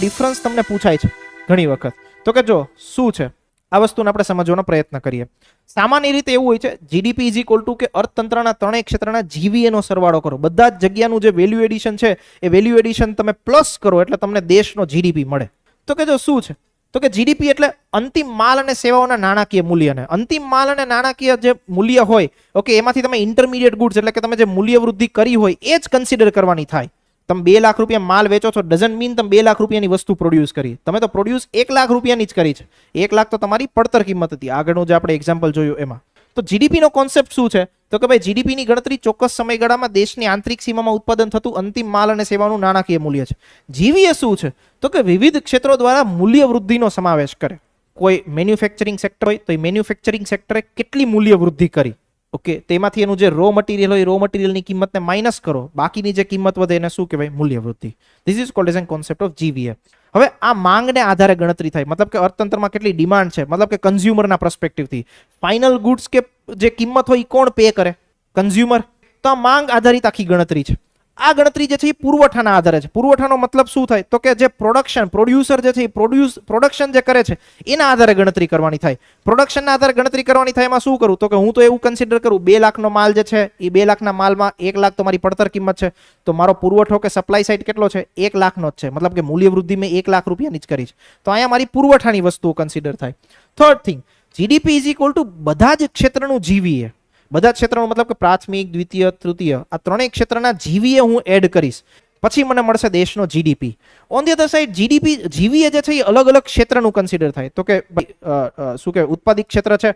Difference તમને પૂછાય છે ઘણી વખત. તો કે જો, શું છે? આ વસ્તુને આપણે સમજવાનો પ્રયત્ન કરીએ. સામાન્ય રીતે એવું હોય છે જીડીપી ઇઝ ઇક્વલ ટુ કે અર્થતંત્રના ત્રણેય ક્ષેત્રના જીવીએનો સરવાળો કરો. બધા જ જગ્યાનું જે વેલ્યુ એડિશન છે, એ વેલ્યુ એડિશન તમે પ્લસ કરો એટલે તમને દેશનો જીડીપી મળે. તો કે જો, શું છે? તો કે જીડીપી એટલે અંતિમ માલ અને સેવાઓના નાણાકીય મૂલ્યને. અંતિમ માલ અને નાણાકીય જે મૂલ્ય હોય ઓકે એમાંથી તમે ઇન્ટરમીડિયેટ ગુડ્સ એટલે કે તમે જે મૂલ્ય વૃદ્ધિ કરી હોય, એ જ કન્સિડર કરવાની થાય. તમે બે લાખ રૂપિયા માલ વેચો છો ડઝન્ટ મીન તમે બે લાખ રૂપિયાની વસ્તુ પ્રોડ્યુસ કરી. તમે તો પ્રોડ્યુસ એક લાખ રૂપિયાની જ કરી છે. એક લાખ તો તમારી પડતર કિંમત હતી. આગળનું જે આપણે એક્ઝામ્પલ જોયું એમાં. તો જીડીપીનો કોન્સેપ્ટ શું છે? તો કે ભાઈ જીડીપીની ગણતરી ચોક્કસ સમયગાળામાં દેશની આંતરિક સીમામાં ઉત્પાદન થતું અંતિમ માલ અને સેવાનું નાણાકીય મૂલ્ય છે. જીવીએ શું છે? તો કે વિવિધ ક્ષેત્રો દ્વારા મૂલ્ય વૃદ્ધિનો સમાવેશ કરે. કોઈ મેન્યુફેક્ચરિંગ સેક્ટર હોય તો એ મેન્યુફેક્ચરિંગ સેક્ટરે કેટલી મૂલ્ય વૃદ્ધિ કરી? ઓકે, તેમાંથી એનું જે રો મટીરિયલ હોય રો મટીરિયલની કિંમતને માઇનસ કરો. બાકીની જે કિંમત વધે એને શું કહેવાય? મૂલ્ય વૃદ્ધિ this is called as an concept of GVA હવે આ માંગને આધારે ગણતરી થાય. મતલબ કે અર્થતંત્રમાં કેટલી ડિમાન્ડ છે? મતલબ કે કન્ઝ્યુમરના પર્સપેક્ટિવથી ફાઇનલ ગુડ્સ કે જે કિંમત હોય એ કોણ પે કરે? કન્ઝ્યુમર તો આ માંગ આધારિત આખી ગણતરી છે. આ ગણતરી જે છે એ પુરવઠાના આધારે છે. પુરવઠાનો મતલબ શું થાય? તો કે જે પ્રોડક્શન પ્રોડ્યુસર જે છે એ પ્રોડ્યુસ પ્રોડક્શન જે કરે છે, એના આધારે ગણતરી કરવાની થાય. પ્રોડક્શનના આધારે ગણતરી કરવાની થાય એમાં શું કરું? તો કે હું તો એવું કન્સિડર કરું, બે લાખનો માલ જે છે, એ બે લાખના માલમાં એક લાખ તમારી પડતર કિંમત છે. તો મારો પુરવઠો કે સપ્લાય સાઇડ કેટલો છે? એક લાખનો જ છે. મતલબ કે મૂલ્ય વૃદ્ધિ મેં એક લાખ રૂપિયાની જ કરી છે. તો અહીંયા મારી પુરવઠાની વસ્તુઓ કન્સિડર થાય. Third thing GDP is equal to બધા જ ક્ષેત્રનું જીવીએ બધા ક્ષેત્રનો મતલબ કે પ્રાથમિક, દ્વિતીય, તૃતીય, આ ત્રણેય ક્ષેત્રના જીવીએ હું એડ કરીશ. પછી મને મળશે દેશનો GDP on the other side GDP GVA જે છે એ અલગ અલગ ક્ષેત્રનું કન્સિડર થાય. તો કે શું કે ઉત્પાદિત ક્ષેત્ર છે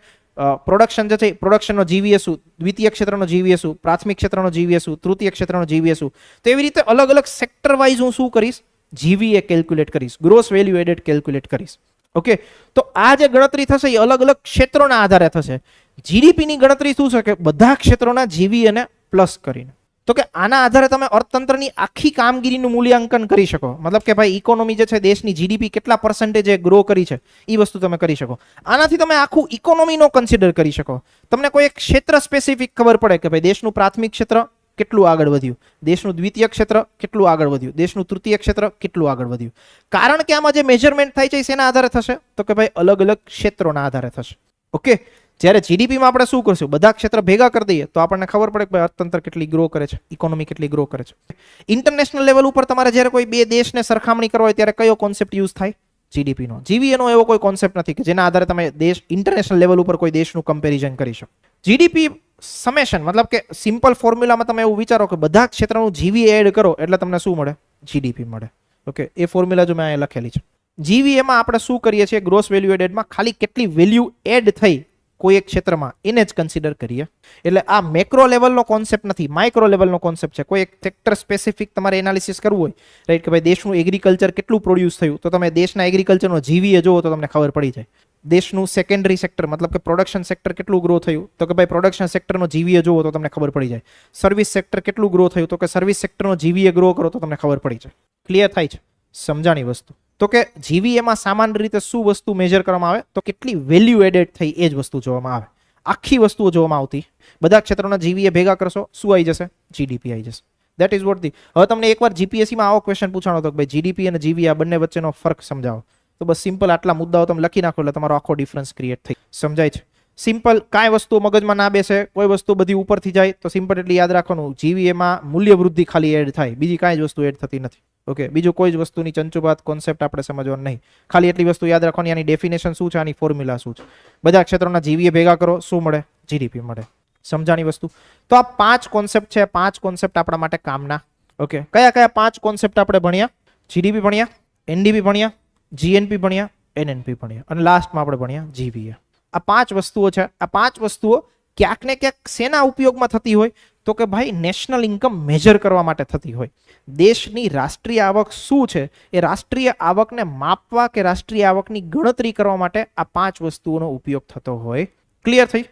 પ્રોડક્શન જે છે પ્રોડક્શનનો જીવીએ શું, દ્વિતીય ક્ષેત્રનો જીવીએ શું, પ્રાથમિક ક્ષેત્રનો જીવીએ શું, તૃતીય ક્ષેત્રનો જીવીએ શું. તો એવી રીતે અલગ અલગ સેક્ટર વાઇઝ હું શું કરીશ? જીવીએ કેલ્ક્યુલેટ કરીશ. ગ્રોસ વેલ્યુ એડેડ કેલ્ક્યુલેટ કરીશ. ઓકે તો આ જે ગણતરી થશે એ અલગ અલગ ક્ષેત્રોના આધારે થશે. જીડીપીની ગણતરી શું છે કે બધા ક્ષેત્રોના જીવી અને પ્લસ કરીને? તો કે આના આધારે તમે અર્થતંત્રની આખી કામગીરીનું મૂલ્યાંકન કરી શકો. મતલબ કે ભાઈ ઇકોનોમી જે છે, દેશની જીડીપી કેટલા પર્સન્ટેજે ગ્રો કરી છે એ વસ્તુ તમે કરી શકો. આનાથી તમે આખું ઇકોનોમીનો કન્સિડર કરી શકો. તમને કોઈ એક ક્ષેત્ર સ્પેસિફિક ખબર પડે કે ભાઈ, દેશનું પ્રાથમિક ક્ષેત્ર કેટલું આગળ વધ્યું? દેશનું દ્વિતીય ક્ષેત્ર કેટલું આગળ વધ્યું? દેશનું તૃતીય ક્ષેત્ર કેટલું આગળ વધ્યું? કારણ કે આમાં જે મેજરમેન્ટ થાય છે શેના આધારે થશે? તો કે ભાઈ અલગ અલગ ક્ષેત્રોના આધારે થશે. ઓકે જ્યારે જીડીપીમાં આપણે શું કરશું? બધા ક્ષેત્ર ભેગા કરી દઈએ, તો આપણને ખબર પડે કે અર્થતંત્ર કેટલી ગ્રો કરે છે ઇકોનોમી કેટલી ગ્રો કરે છે. ઇન્ટરનેશનલ લેવલ ઉપર તમારે જ્યારે કોઈ બે દેશને સરખામણી કરવા હોય, ત્યારે કયો કોન્સેપ્ટ યુઝ થાય? જીડીપીનો જીવીએનો એવો કોઈ કોન્સેપ્ટ નથી કે જેના આધારે તમે દેશ ઇન્ટરનેશનલ લેવલ ઉપર કોઈ દેશનું કમ્પેરિઝન કરી શકો. જીડીપી સમેશન મતલબ કે સિમ્પલ ફોર્મ્યુલામાં તમે એવું વિચારો કે બધા ક્ષેત્રનું જીવી એડ કરો, એટલે તમને શું મળે? જીડીપી મળે. ઓકે એ ફોર્મ્યુલા જો મેં અહીંયા લખેલી છે. જીવીએમાં આપણે શું કરીએ છીએ? ગ્રોસ વેલ્યુ એડેડમાં ખાલી કેટલી વેલ્યુ એડ થઈ કોઈ એક ક્ષેત્રમાં એને જ કન્સિડર કરીએ. એટલે આ મેક્રો લેવલનો કોન્સેપ્ટ નથી માઇક્રો લેવલનો કોન્સેપ્ટ છે. કોઈ એક સેક્ટર સ્પેસિફિક તમારે એનાલિસિસ કરવું હોય રાઈટ કે ભાઈ દેશનું એગ્રીકલ્ચર કેટલું પ્રોડ્યુસ થયું, તો તમે દેશના એગ્રીકલ્ચરનો જીવીએ જુઓ તો તમને ખબર પડી જાય. દેશનું સેકન્ડરી સેક્ટર મતલબ કે પ્રોડક્શન સેક્ટર કેટલું ગ્રો થયું, તો કે ભાઈ પ્રોડક્શન સેક્ટરનો જીવીએ જુઓ તો તમને ખબર પડી જાય. સર્વિસ સેક્ટર કેટલું ગ્રો થયું, તો કે સર્વિસ સેક્ટરનો જીવીએ ગ્રો કરો તો તમને ખબર પડી જાય. ક્લિયર થાય છે? સમજાણી વસ્તુ. તો કે જીવીએમાં સામાન્ય રીતે શું વસ્તુ મેજર કરવામાં આવે? તો કેટલી વેલ્યુ એડેડ થઈ એ જ વસ્તુ જોવામાં આવે. આખી વસ્તુઓ જોવામાં આવતી. બધા ક્ષેત્રોના જીવીએ ભેગા કરશો, શું આવી જશે? જીડીપી આવી જશે. દેટ ઇઝ વોટ ધી હવે તમને એકવાર જીપીએસસીમાં આવો ક્વેશ્ચન પૂછાણો હતો કે ભાઈ જીડીપી અને જીવી આ બંને વચ્ચેનો ફરક સમજાવો. તો બસ સિમ્પલ આટલા મુદ્દાઓ તમે લખી નાખો એટલે તમારો આખો ડિફરન્સ ક્રિએટ થઈ સમજાય છે? સિમ્પલ કાંઈ વસ્તુ મગજમાં ના બેસે, કોઈ વસ્તુ બધી ઉપરથી જાય, તો સિમ્પલ એટલી યાદ રાખવાનું જીવીએમાં મૂલ્ય વૃદ્ધિ ખાલી એડ થાય, બીજી કાંઈ જ વસ્તુ એડ થતી નથી. ઓકે બીજું કોઈ જ વસ્તુની ચંચુબાત કોન્સેપ્ટ આપણે સમજવાનું નહીં. ખાલી એટલી વસ્તુ યાદ રાખવાની, આની ડેફિનેશન શું છે, આની ફોર્મ્યુલા શું છે. બધા ક્ષેત્રોના જીવીએ ભેગા કરો, શું મળે? જીડીપી મળે. સમજાણી વસ્તુ? તો આ પાંચ કોન્સેપ્ટ છે પાંચ કોન્સેપ્ટ આપણા માટે કામના. ઓકે કયા કયા પાંચ કોન્સેપ્ટ આપણે ભણ્યા? જીડીપી ભણ્યા એનડીપી ભણ્યા જીએનપી ભણ્યા એનએનપી ભણ્યા. અને લાસ્ટમાં આપણે ભણ્યા જીવીએ આ પાંચ વસ્તુઓ છે, આ પાંચ વસ્તુઓ ક્યાંક ને ક્યાંક શેના ઉપયોગમાં થતી હોય તો કે ભાઈ નેશનલ ઇન્કમ મેજર કરવા માટે થતી હોય. દેશની રાષ્ટ્રીય આવક શું છે? એ રાષ્ટ્રીય આવકને માપવા કે રાષ્ટ્રીય આવકની ગણતરી કરવા માટે આ પાંચ વસ્તુઓનો ઉપયોગ થતો હોય. ક્લિયર થઈ?